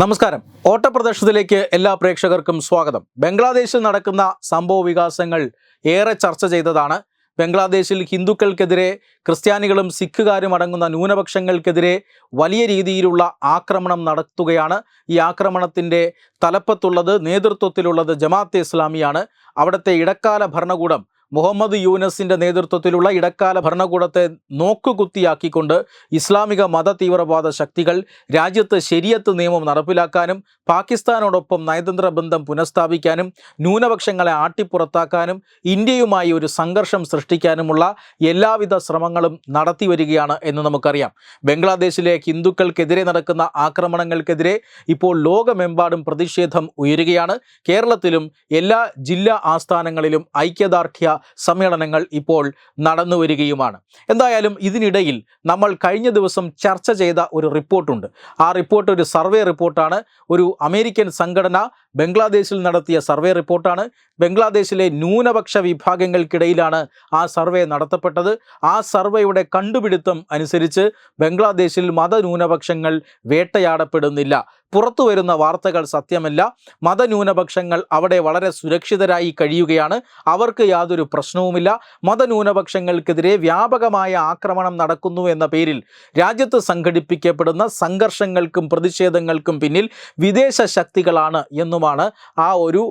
നമസ്കാരം. ഓട്ടപ്രദർശനത്തിലേക്ക് എല്ലാ പ്രേക്ഷകർക്കും സ്വാഗതം. ബംഗ്ലാദേശിൽ നടക്കുന്ന സംഭവ വികാസങ്ങൾ ഏറെ ചർച്ച ചെയ്തതാണ്. ബംഗ്ലാദേശിൽ ഹിന്ദുക്കൾക്കെതിരെ ക്രിസ്ത്യാനികളും സിഖുകാരും അടങ്ങുന്ന ന്യൂനപക്ഷങ്ങൾക്കെതിരെ വലിയ രീതിയിലുള്ള ആക്രമണം നടത്തുകയാണ്. ഈ ആക്രമണത്തിന്റെ തലപ്പത്തുള്ളത് നേതൃത്വത്തിലുള്ളത് ജമാഅത്തെ ഇസ്ലാമിയാണ്. അവിടുത്തെ ഇടക്കാല ഭരണകൂടം മുഹമ്മദ് യൂനസിന്റെ നേതൃത്വത്തിലുള്ള ഇടക്കാല ഭരണകൂടത്തെ നോക്കുകുത്തിയാക്കിക്കൊണ്ട് ഇസ്ലാമിക മത തീവ്രവാദ ശക്തികൾ രാജ്യത്ത് ശരിയത്ത് നിയമം നടപ്പിലാക്കാനും പാകിസ്ഥാനോടൊപ്പം നയതന്ത്ര ബന്ധം പുനഃസ്ഥാപിക്കാനും ന്യൂനപക്ഷങ്ങളെ ആട്ടിപ്പുറത്താക്കാനും ഇന്ത്യയുമായി ഒരു സംഘർഷം സൃഷ്ടിക്കാനുമുള്ള എല്ലാവിധ ശ്രമങ്ങളും നടത്തി വരികയാണ് എന്ന് നമുക്കറിയാം. ബംഗ്ലാദേശിലെ ഹിന്ദുക്കൾക്കെതിരെ നടക്കുന്ന ആക്രമണങ്ങൾക്കെതിരെ ഇപ്പോൾ ലോകമെമ്പാടും പ്രതിഷേധം ഉയരുകയാണ്. കേരളത്തിലും എല്ലാ ജില്ലാ ആസ്ഥാനങ്ങളിലും ഐക്യദാർഢ്യ സമ്മേളനങ്ങൾ ഇപ്പോൾ നടന്നു വരികയുമാണ്. എന്തായാലും ഇതിനിടയിൽ നമ്മൾ കഴിഞ്ഞ ദിവസം ചർച്ച ചെയ്ത ഒരു റിപ്പോർട്ടുണ്ട്. ആ റിപ്പോർട്ട് ഒരു സർവേ റിപ്പോർട്ടാണ്. ഒരു അമേരിക്കൻ സംഘടന ബംഗ്ലാദേശിൽ നടത്തിയ സർവേ റിപ്പോർട്ടാണ്. ബംഗ്ലാദേശിലെ ന്യൂനപക്ഷ വിഭാഗങ്ങൾക്കിടയിലാണ് ആ സർവേ നടത്തപ്പെട്ടത്. ആ സർവേയുടെ കണ്ടുപിടുത്തം അനുസരിച്ച് ബംഗ്ലാദേശിൽ മതന്യൂനപക്ഷങ്ങൾ വേട്ടയാടപ്പെടുന്നില്ല. പുറത്തു വരുന്ന വാർത്തകൾ സത്യമല്ല. മതന്യൂനപക്ഷങ്ങൾ അവിടെ വളരെ സുരക്ഷിതരായി കഴിയുകയാണ്. അവർക്ക് യാതൊരു പ്രശ്നവുമില്ല. മതന്യൂനപക്ഷങ്ങൾക്കെതിരെ വ്യാപകമായ ആക്രമണം നടക്കുന്നു എന്ന പേരിൽ രാജ്യത്ത് സംഘടിപ്പിക്കപ്പെടുന്ന സംഘർഷങ്ങൾക്കും പ്രതിഷേധങ്ങൾക്കും പിന്നിൽ വിദേശ ശക്തികളാണ് എന്നുമാണ് ആ ഒരു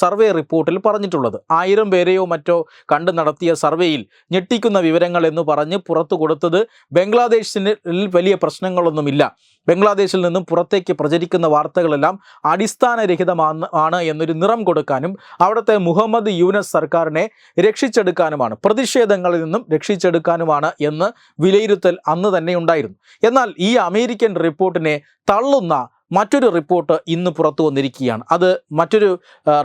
സർവേ റിപ്പോർട്ടിൽ പറഞ്ഞിട്ടുള്ളത്. ആയിരം പേരെയോ മറ്റോ കണ്ടു നടത്തിയ സർവേയിൽ ഞെട്ടിക്കുന്ന വിവരങ്ങൾ എന്ന് പറഞ്ഞ് പുറത്തു കൊടുത്തത് ബംഗ്ലാദേശിന് വലിയ പ്രശ്നങ്ങളൊന്നുമില്ല. ബംഗ്ലാദേശിൽ നിന്നും പുറത്തേക്ക് പ്രചരിക്കുന്ന വാർത്തകളെല്ലാം അടിസ്ഥാനരഹിതമാണ് ആണ് എന്നൊരു നിറം കൊടുക്കാനും അവിടുത്തെ മുഹമ്മദ് യൂനസ് സർക്കാരിനെ രക്ഷിച്ചെടുക്കാനുമാണ് പ്രതിഷേധങ്ങളിൽ നിന്നും രക്ഷിച്ചെടുക്കാനുമാണ് എന്ന് വിലയിരുത്തൽ അന്ന് തന്നെ ഉണ്ടായിരുന്നു. എന്നാൽ ഈ അമേരിക്കൻ റിപ്പോർട്ടിനെ തള്ളുന്ന മറ്റൊരു റിപ്പോർട്ട് ഇന്ന് പുറത്തു വന്നിരിക്കുകയാണ്. അത് മറ്റൊരു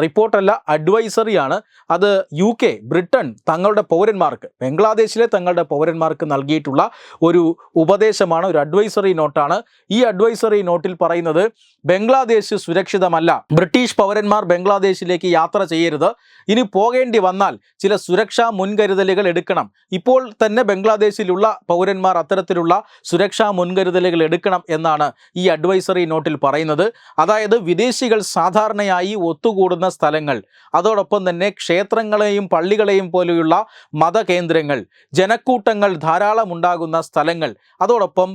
റിപ്പോർട്ടല്ല അഡ്വൈസറിയാണ്. അത് യു കെ ബ്രിട്ടൻ തങ്ങളുടെ പൗരന്മാർക്ക് ബംഗ്ലാദേശിലെ തങ്ങളുടെ പൗരന്മാർക്ക് നൽകിയിട്ടുള്ള ഒരു ഉപദേശമാണ് ഒരു അഡ്വൈസറി നോട്ടാണ്. ഈ അഡ്വൈസറി നോട്ടിൽ പറയുന്നത് ബംഗ്ലാദേശ് സുരക്ഷിതമല്ല. ബ്രിട്ടീഷ് പൗരന്മാർ ബംഗ്ലാദേശിലേക്ക് യാത്ര ചെയ്യരുത്. ഇനി പോകേണ്ടി വന്നാൽ ചില സുരക്ഷാ മുൻകരുതലുകൾ എടുക്കണം. ഇപ്പോൾ തന്നെ ബംഗ്ലാദേശിലുള്ള പൗരന്മാർ അത്തരത്തിലുള്ള സുരക്ഷാ മുൻകരുതലുകൾ എടുക്കണം എന്നാണ് ഈ അഡ്വൈസറി നോട്ടിൽ പറയുന്നത് അതായത് വിദേശികൾ സാധാരണയായി ഒത്തുകൂടുന്ന സ്ഥലങ്ങൾ അതോടൊപ്പം തന്നെ ക്ഷേത്രങ്ങളെയും പള്ളികളെയും പോലെയുള്ള മതകേന്ദ്രങ്ങൾ ജനക്കൂട്ടങ്ങൾ ധാരാളം ഉണ്ടാകുന്ന സ്ഥലങ്ങൾ അതോടൊപ്പം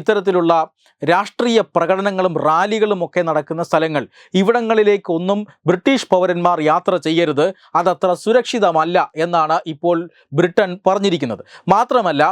ഇത്തരത്തിലുള്ള രാഷ്ട്രീയ പ്രകടനങ്ങളും റാലികളും ഒക്കെ നടക്കുന്ന സ്ഥലങ്ങൾ. ഇവിടങ്ങളിലേക്കൊന്നും ബ്രിട്ടീഷ് പൗരന്മാർ യാത്ര ചെയ്യരുത് അതത്ര സുരക്ഷിതമല്ല എന്നാണ് ഇപ്പോൾ ബ്രിട്ടൻ പറഞ്ഞിരിക്കുന്നത്. മാത്രമല്ല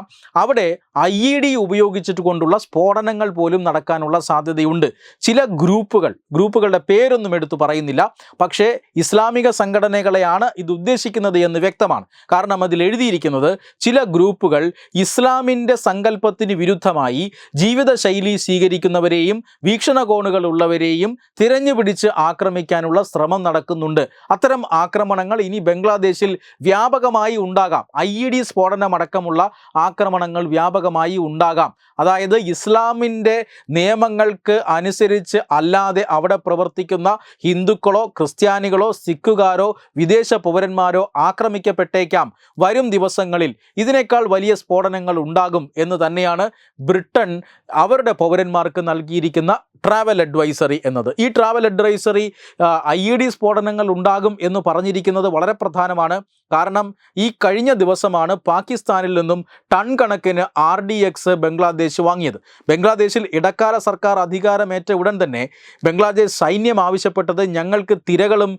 അവിടെ ഐ ഇ ഡി ഉപയോഗിച്ചിട്ട് കൊണ്ടുള്ള സ്ഫോടനങ്ങൾ പോലും നടക്കാനുള്ള സാധ്യതയുണ്ട്. ചില ഗ്രൂപ്പുകൾ ഗ്രൂപ്പുകളുടെ പേരൊന്നും എടുത്തു പറയുന്നില്ല. പക്ഷേ ഇസ്ലാമിക സംഘടനകളെയാണ് ഇത് ഉദ്ദേശിക്കുന്നത് എന്ന് വ്യക്തമാണ്. കാരണം അതിൽ എഴുതിയിരിക്കുന്നത് ചില ഗ്രൂപ്പുകൾ ഇസ്ലാമിന്റെ സങ്കല്പത്തിന് വിരുദ്ധമായി ജീവിതശൈലി സ്വീകരിക്കുന്നവരെയും വീക്ഷണകോണുകൾ ഉള്ളവരെയും തിരഞ്ഞു പിടിച്ച് ആക്രമിക്കാനുള്ള ശ്രമം നടക്കുന്നുണ്ട്. അത്തരം ആക്രമണങ്ങൾ ഇനി ബംഗ്ലാദേശിൽ വ്യാപകമായി ഉണ്ടാകാം. ഐ ഇ സ്ഫോടനമടക്കമുള്ള ആക്രമണങ്ങൾ വ്യാപകമായി ഉണ്ടാകാം. അതായത് ഇസ്ലാമിന്റെ നിയമങ്ങൾക്ക് അനുസരിച്ച് അല്ലാതെ അവിടെ പ്രവർത്തിക്കുന്ന ഹിന്ദുക്കളോ ക്രിസ്ത്യാനികളോ സിഖുകാരോ വിദേശ പൗരന്മാരോ ആക്രമിക്കപ്പെട്ടേക്കാം വരും ദിവസങ്ങളിൽ. ഇതിനേക്കാൾ വലിയ സ്ഫോടനങ്ങൾ ഉണ്ടാകും എന്ന് തന്നെയാണ് ബ്രിട്ടൻ അവരുടെ പൗരന്മാർക്ക് നൽകിയിരിക്കുന്ന ട്രാവൽ അഡ്വൈസറി എന്നത്. ഈ travel advisory I E D സ്ഫോടനങ്ങൾ ഉണ്ടാകും എന്ന് പറഞ്ഞിരിക്കുന്നത് വളരെ പ്രധാനമാണ്. കാരണം ഈ കഴിഞ്ഞ ദിവസമാണ് പാകിസ്ഥാനിൽ നിന്നും ടൺ കണക്കിന് ആർ ഡി എക്സ് ബംഗ്ലാദേശ് വാങ്ങിയത്. ബംഗ്ലാദേശിൽ ഇടക്കാല സർക്കാർ അധികാരമേറ്റ ഉടൻ തന്നെ ബംഗ്ലാദേശ് സൈന്യം ആവശ്യപ്പെട്ടത് ഞങ്ങൾക്ക് തിരകളും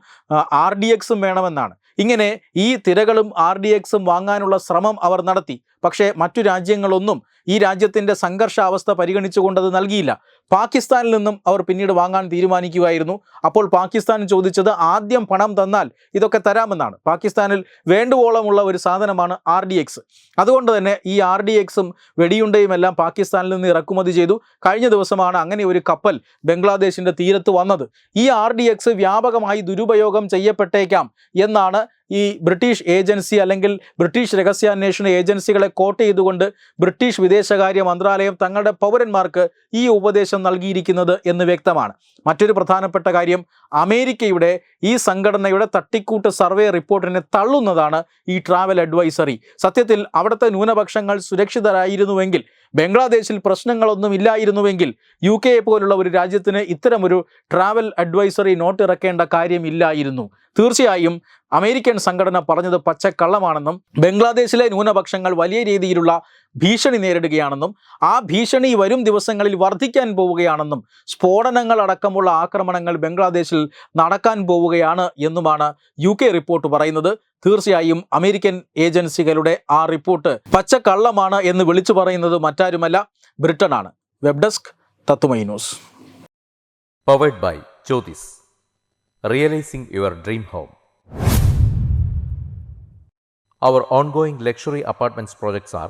ആർ ഡി എക്സും വേണമെന്നാണ്. ഇങ്ങനെ ഈ തിരകളും ആർ ഡി എക്സും വാങ്ങാനുള്ള ശ്രമം അവർ നടത്തി. പക്ഷേ മറ്റു രാജ്യങ്ങളൊന്നും ഈ രാജ്യത്തിന്റെ സംഘർഷാവസ്ഥ പരിഗണിച്ചുകൊണ്ട് അത് നൽകിയില്ല. പാകിസ്ഥാനിൽ നിന്നും അവർ പിന്നീട് വാങ്ങാൻ തീരുമാനിക്കുകയായിരുന്നു. അപ്പോൾ പാകിസ്ഥാൻ ചോദിച്ചത് ആദ്യം പണം തന്നാൽ ഇതൊക്കെ തരാമെന്നാണ്. പാകിസ്ഥാനിൽ വേണ്ടുവോളമുള്ള ഒരു സാധനമാണ് ആർ ഡി എക്സ്. അതുകൊണ്ട് തന്നെ ഈ ആർ ഡി എക്സും വെടിയുണ്ടയും എല്ലാം പാകിസ്ഥാനിൽ നിന്ന് ഇറക്കുമതി ചെയ്തു. കഴിഞ്ഞ ദിവസമാണ് അങ്ങനെ ഒരു കപ്പൽ ബംഗ്ലാദേശിന്റെ തീരത്ത് വന്നത്. ഈ ആർ ഡി എക്സ് വ്യാപകമായി ദുരുപയോഗം ചെയ്യപ്പെട്ടേക്കാം എന്നാണ് ഈ ബ്രിട്ടീഷ് ഏജൻസി അല്ലെങ്കിൽ ബ്രിട്ടീഷ് രഹസ്യാന്വേഷണ ഏജൻസികളെ കോട്ട് ചെയ്തുകൊണ്ട് ബ്രിട്ടീഷ് വിദേശകാര്യ മന്ത്രാലയം തങ്ങളുടെ പൗരന്മാർക്ക് ഈ ഉപദേശം നൽകിയിരിക്കുന്നത് എന്ന് വ്യക്തമാണ്. മറ്റൊരു പ്രധാനപ്പെട്ട കാര്യം അമേരിക്കയുടെ ഈ സംഘടനയുടെ തട്ടിക്കൂട്ട് സർവേ റിപ്പോർട്ടിനെ തള്ളുന്നതാണ് ഈ ട്രാവൽ അഡ്വൈസറി. സത്യത്തിൽ അവിടുത്തെ ന്യൂനപക്ഷങ്ങൾ സുരക്ഷിതരായിരുന്നുവെങ്കിൽ ബംഗ്ലാദേശിൽ പ്രശ്നങ്ങളൊന്നും ഇല്ലായിരുന്നുവെങ്കിൽ യു കെ പോലുള്ള ഒരു രാജ്യത്തിന് ഇത്തരമൊരു ട്രാവൽ അഡ്വൈസറി നോട്ട് ഇറക്കേണ്ട കാര്യമില്ലായിരുന്നു തീർച്ചയായും അമേരിക്കൻ സംഘടന പറഞ്ഞത് പച്ചക്കള്ളമാണെന്നും ബംഗ്ലാദേശിലെ ന്യൂനപക്ഷങ്ങൾ വലിയ രീതിയിലുള്ള ഭീഷണി നേരിടുകയാണെന്നും ആ ഭീഷണി വരും ദിവസങ്ങളിൽ വർദ്ധിക്കാൻ പോവുകയാണെന്നും സ്ഫോടനങ്ങൾ അടക്കമുള്ള ആക്രമണങ്ങൾ ബംഗ്ലാദേശിൽ നടക്കാൻ പോവുകയാണ് എന്നുമാണ് യു കെ റിപ്പോർട്ട് പറയുന്നത്. തീർച്ചയായും അമേരിക്കൻ ഏജൻസികളുടെ ആ റിപ്പോർട്ട് പച്ചക്കള്ളമാണ് എന്ന് വിളിച്ചു പറയുന്നത് മറ്റാരുമല്ല. ബ്രിട്ടനാണ്. വെബ് ഡെസ്ക് തത്തുമൈ news. Powered by Jyothis realising your dream home Our ongoing luxury apartments projects are